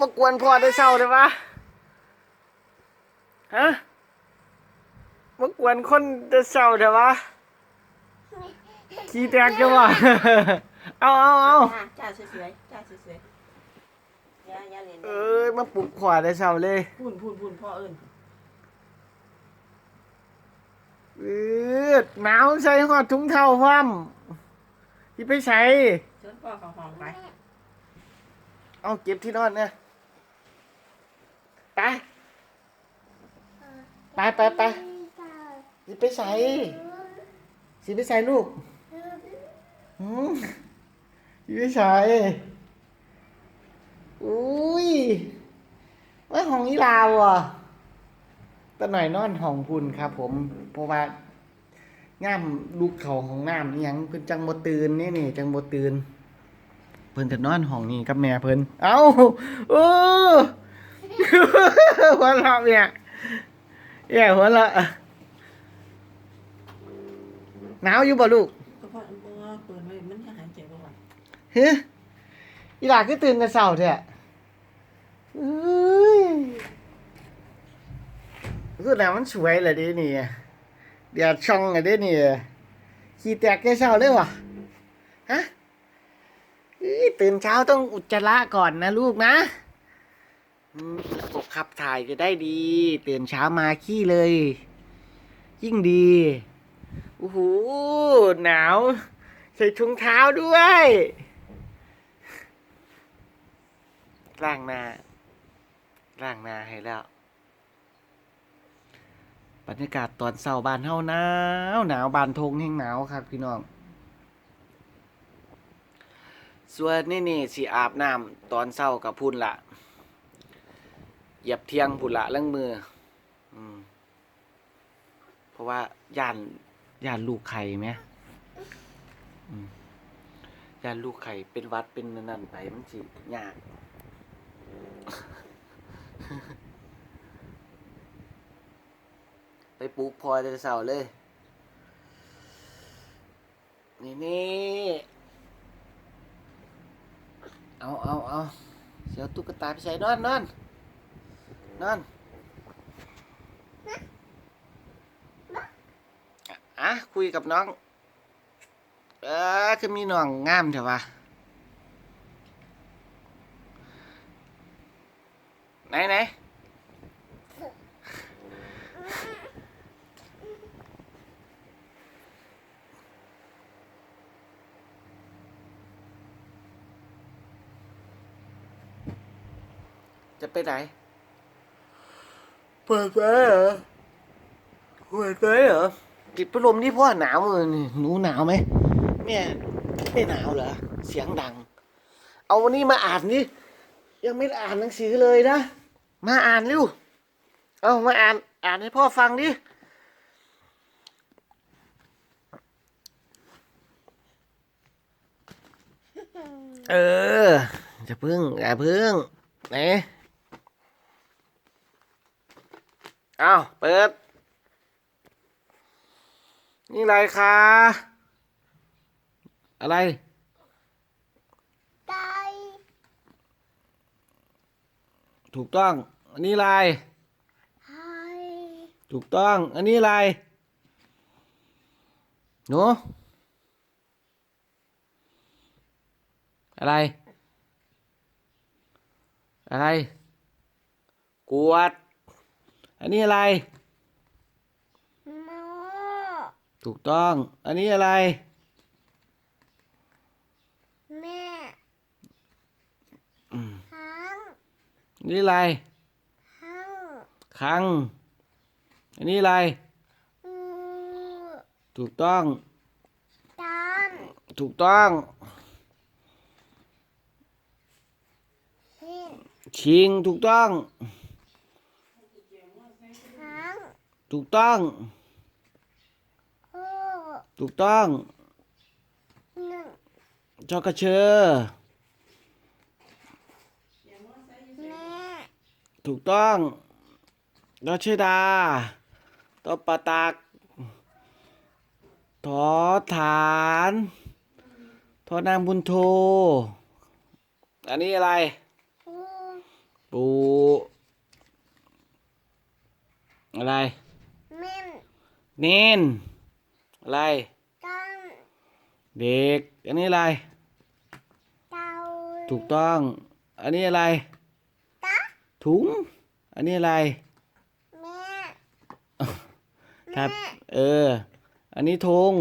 มากวนพ่อได้เศร้าเลยวะฮะมากวนคนได้เศร้าเลยวะขี้แตกจังวะเอาเอาเอาจ้าจ้าสวยๆจ้าสวยๆอย่าอย่าเล่นเอ้ยมาปลุกขวาได้เศร้าเลยพูนพูนพูนพ่อเอิญเออหนาวใส่หอดถุงเท้าพร้อมที่ไปใส่เชิญพ่อเข้าห้องไป เอาเก็บที่นอนเนี่ยไปไปไปไปสิไปใส่สิไปใส่ลูกหืมสิไปใส่อุ้ยว่าห้องอีลาวอะตะหน่อยนอนห้องพุ่นครับ ผมเพราะว่าง่ามลูกเขาของน้ำอิหยังเพิ่นจังบ่ตื่นนี่นี่จังบ่ตื่น เพิ่นจะนอนห้องนี้กับแม่เพิ่นเอ้าโอ้หัวเราะเนี่ยแย่หัวเราะหนาวอยู่บ่ลูกก็พ่อพ่อเปิดไว้มันจะหายใจบ่ไหวเฮ้ยอีหลาคือตื่นแต่เช้าแท้เอ้ยคือหน้ามันสวยเลยเดินี่เดี๋ยวช่องเลยเดินี่ขี้แตกแค่เช้าเลยว่ะฮะเอ้ย ตื่นเช้าต้องอุจจาระก่อนนะลูกนะระบบขับถ่ายจะได้ดี ตื่นเช้ามาขี้เลย ยิ่งดีโอ้โหหนาว ใส่ถุงเท้าด้วยล้างหน้าล้างหน้าให้แล้ว บรรยากาศตอนเช้าบ้านเฮาหนาวหนาวบานทงแห่งหนาวครับพี่น้อง ส่วนนี่นี่สิอาบน้ำตอนเช้ากับพุ่นละเหยียบเที่ยงพุ่นละเรื่องมืออืมเพราะว่าย่านย่านลูกไข่ไหมย่านลูกไข่เป็นวัดเป็นนั่นไปมันสิยากไปปลูกพลอยแต่เช้าเลย นี่นี่ เอาเอาเอาเสียวตุ๊กตาไปใส่นอนนอนนอนอะคุยกับน้อง เออคือมีน้องงามเถอะวะไหนไหน ไปไหน เปิดไฟเหรอ เปิดไฟเหรอติดพัดลมนี่พ่อหนาวเลยนี่หนูหนาวไหมแม่ไม่หนาวเหรอ เสียงดัง เอาวันนี้มาอ่านนี่ยังไม่ได้อ่านหนังสือเลยนะ มาอ่านเร็ว เอามาอ่าน อ่านให้พ่อฟังดิ เออจะพึ่งอย่าพึ่งไหนเอาเปิด นี่อะไรคะ อะไร ไก่ถูกต้อง อันนี้อะไร ไข่ถูกต้อง อันนี้อะไร หนู อะไร อะไร กวด อันนี้อะไรหมูถูกต้อง อันนี้อะไร แม่อืมหางอันนี้อะไรหางคัง อันนี้อะไรงูถูกต้องจานถูกต้องหินชิงถูกต้อง หาง ถูกต้องโอ้ถูกต้องหนึ่งจอกระเชอแม่ถูกต้องดอชดาตอปะตักทอฐานทอพ่อนางบุญโท อันนี้อะไร ปูปูอะไรเม่น เนนอะไร ตังเด็ก อันนี้อะไร เตาถูกต้อง อันนี้อะไรตาถุง อันนี้อะไรแม่ครับเออ อันนี้ธง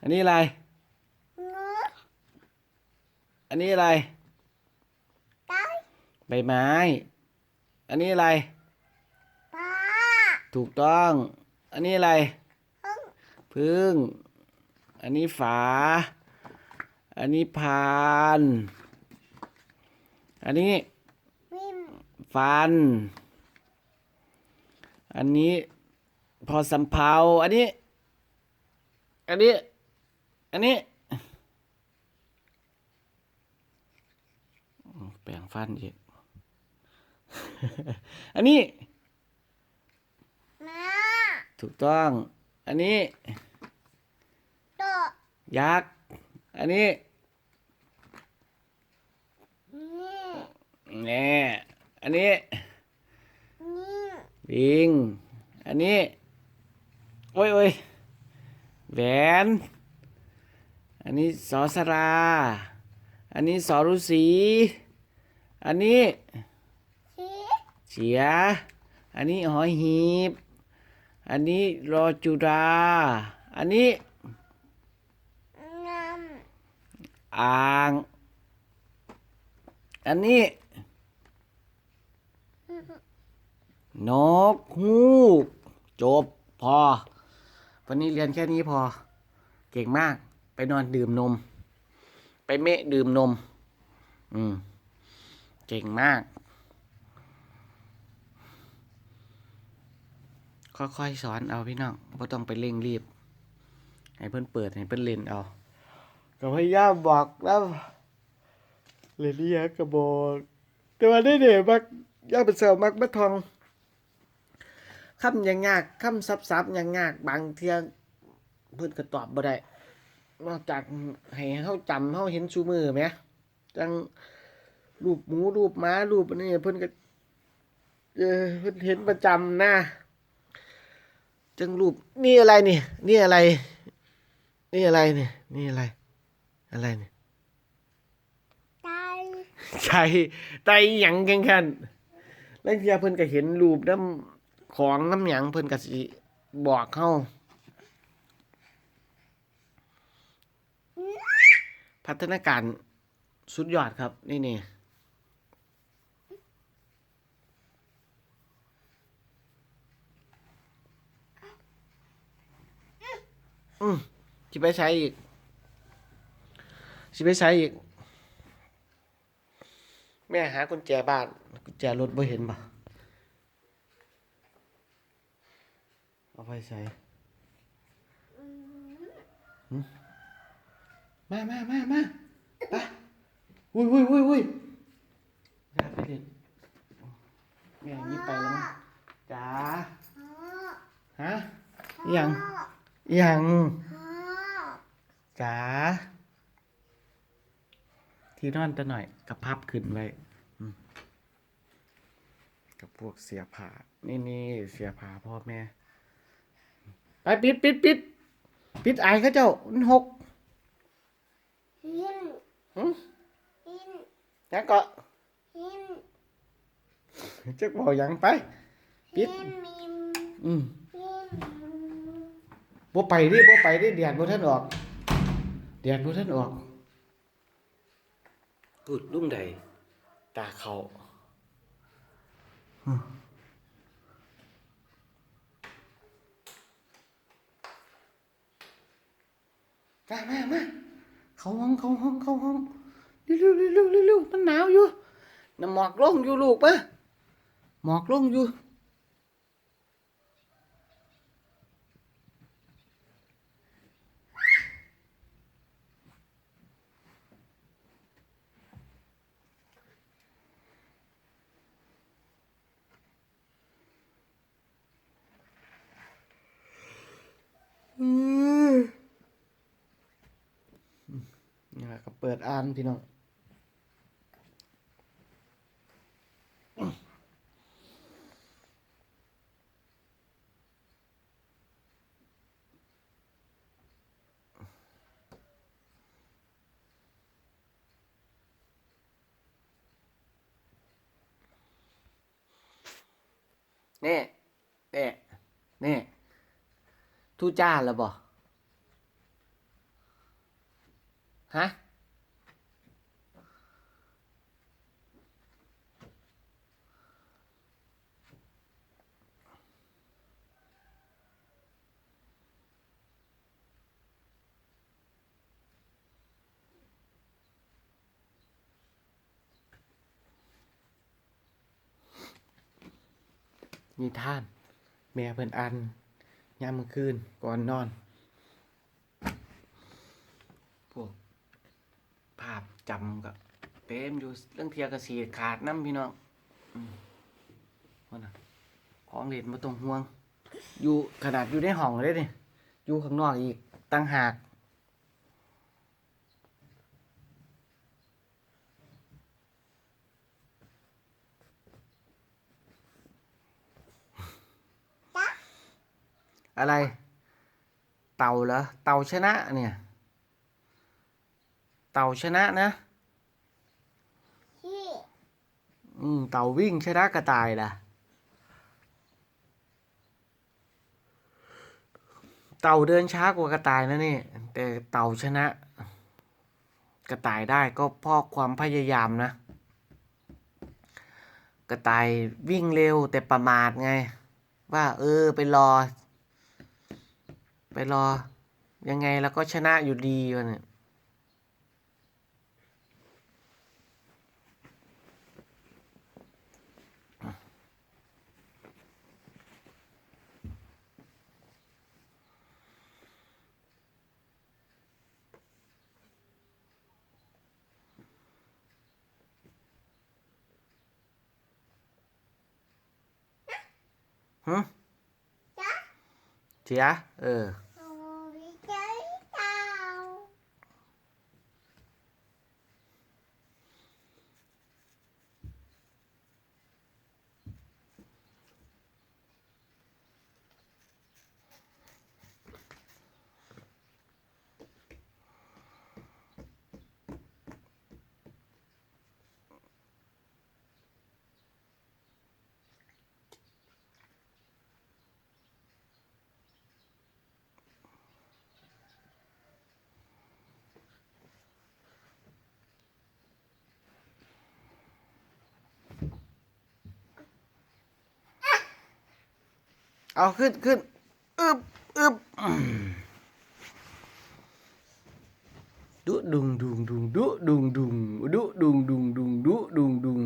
อันนี้อะไรงูอันนี้อะไรไก่ใบไม้ อันนี้อะไรปลาถูกต้อง อันนี้อะไร พึ่ง อันนี้ฝา อันนี้พาน อันนี้ฟัน อันนี้พอสำเพาอันนี้ อันนี้ อันนี้ แปลงฟันอีก อันนี้ ถูกต้อง อันนี้โตยักษ์ อันนี้นี่แน่อันนี้นี่ลิง อันนี้โอ้ยโอ้ยแหวน อันนี้สอสรา อันนี้สอรุสี อันนี้ชีเฉีย อันนี้หอยหีบ อันนี้รอจุราอันนี้น้อ่าง อันนี้ำนกฮูก จบพอ วันนี้เรียนแค่นี้พอ เก่งมาก ไปนอนดื่มนม ไปเมะดื่มนม อืม เก่งมาก ค่อยๆสอนเอาพี่น้องไ่ต้องไปเร่งรีบ ให้เพื่อนเปิดให้เพื่อนเล่นเอาก็พยายามบอกแล้วเรียนนี่ยกระบอกแต่ว่าได้เดี๋ยวมักยากเป็นเซลมักบัดทองคำยังยากคำซับซับยังยากบางเทียเพิ่นก็ตอบบ่ได้นอกจากให้เฮาจำเฮาเห็นชูมือไหมจังรูปหมูรูปม้ารูปอันนี้เพิ่นก็เออเพิ่นเห็นประจำนะ จังรูปนี่อะไรนี่นี่อะไร นี่อะไรนี่นี่อะไร อะไรนี่ไก่ใช่ไตหยังกันกันแล้วเทียเพิ่นก็เห็นรูปน้ำของน้ำหยังเพิ่นก็สิบอกเฮาพัฒนาการสุดยอดครับ นี่นี่ อืมสิไปใช้อีกสิไปใช้อีก แม่หากุญแจบ้านกุญแจรถบ่เห็นบ่เอาไปใส่มามามามาไปวุ้ยวุ้ยวุ้ยวุ้ยอย่าไปเด็ดแม่ย่างนี้ไปแล้วมั้งจ๋าฮะยัง ยังพ่อจ๋าที่นอนตะหน่อยกับพับขึ้นไว้อืมกับพวกเสียผ้านี่นี่เสียผ้าพ่อแม่ ไปปิดปิดปิดปิดไอายเขาเจ้ามันหกหินหึหินยังเกาะหินจักบอกหยังไป ปิดหินมิมอืมหิน บ่ไปดิบ่ไปดิเดียดบ่ท่านออกเดียดบ่ท่านออกพูดลุ่มใด ตาเขาหึมามามาเข้าห้องเข้าห้องเข้าห้องเร็วเร็วเร็วเร็วเร็วมันหนาวอยู่น้ำหมอกลงอยู่ลูกปะหมอกลงอยู่ อืม ก็เปิดอ่านพี่น้องนี่นี่นี่ทูจ้าแล้วบ่ฮะ นิทาน แม่เพิ่นอันยามมื้อคืนก่อนนอน พวก ภาพจำก็เต็มอยู่เรื่องเทียกระสีขาดน้ำพี่น้องอืมว่านะของเล่นมาตรงห่วง อยู่ขนาดอยู่ในห้องเลยนี่อยู่ข้างนอกอีกตั้งหาก อะไร เต่าเหรอ เต่าชนะเนี่ย เต่าชนะนะที่อืม เต่าวิ่งชนะกระต่ายล่ะ เต่าเดินช้ากว่ากระต่ายนะนี่แต่เต่าชนะ กระต่ายได้ก็เพราะความพยายามนะ กระต่ายวิ่งเร็วแต่ประมาทไง ว่า เออ ไปรอ ไปรอ ยังไงแล้วก็ชนะอยู่ดีวะเนี่ยฮะเสียเออ โอ้ยเจ้าเต่า เอาขึ้นขึ้นอึบอึบอืมดุดุงดุงดุงดุดุงดุงดุดุงดุงดุงดุดุงดุง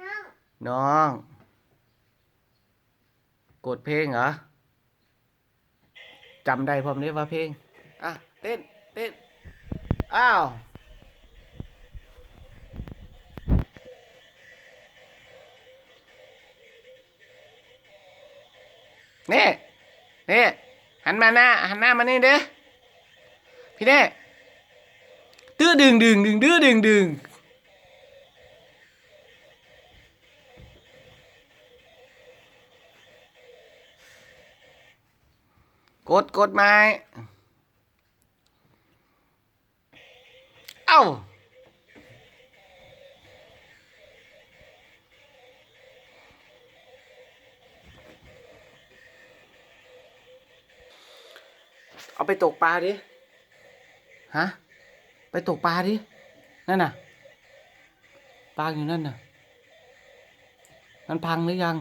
น้องน้อง กดเพลงเหรอจำได้พร้อมนี้ว่าเพลง อะ เต้น เต้น อ้าว นี่นี่หันมาหน้าหันหน้ามานี่เด้อพี่เน่ตื้อดึงดึงดึงดื้อดึงดึงกดกดไม้เอ้า เอาไปตกปลาดิ ฮะ ไปตกปลาดิ นั่นน่ะ ปลาอยู่นั่นน่ะ มันพังหรือยัง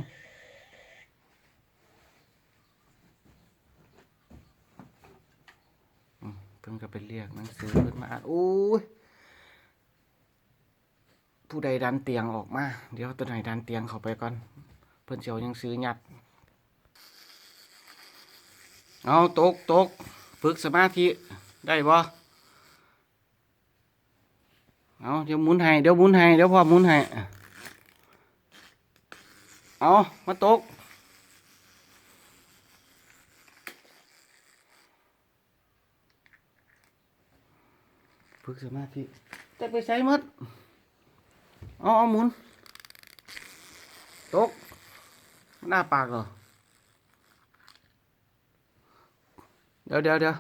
เพิ่งจะไปเรียกหนังสือเพิ่นมาอ่านอู้ยผู้ใดดันเตียงออกมา เดี๋ยวตัวไหนดันเตียงเข้าไปก่อน เพิ่นเสียวยังซื้อหยัด เอาตกตก ฝึกสมาธิได้บ่เอาเดี๋ยวหมุนให้เดี๋ยวหมุนให้เดี๋ยวพ่อหมุนให้เอามาตกฝึกสมาธิจะไปใช้มัดเอาเอาหมุน ตกหน้าปากเหรอ ดี๋ยวเดี๋ยวเดี๋ยว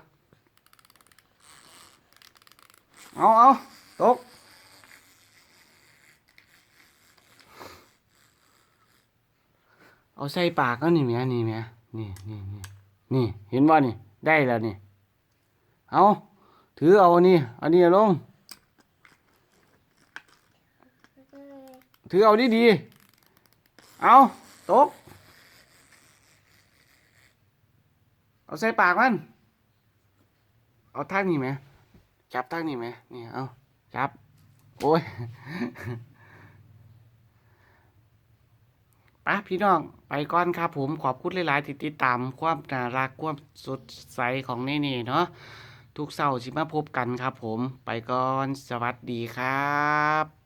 เอาเอาตก เอาใส่ปากแล้วนี่แหม่นี่แหม่นี่นี่นี่นี่ เห็นว่านี่ ได้แล้วนี่ เอาถือเอาอันนี้ อันนี้ลง ถือเอาดีดี เอาตก เอาใส่ปากมัน เอาทางนี้ไหมจับทางนี้ไหมนี่เอาจับ โอ้ยปะพี่น้อง ไปก่อนครับผมขอบคุณหลายๆที่ติดตามความน่ารักความสดใสของเนเน่เนาะทุกเสาร์สิมาพบกันครับผม ไปก่อน สวัสดีครับ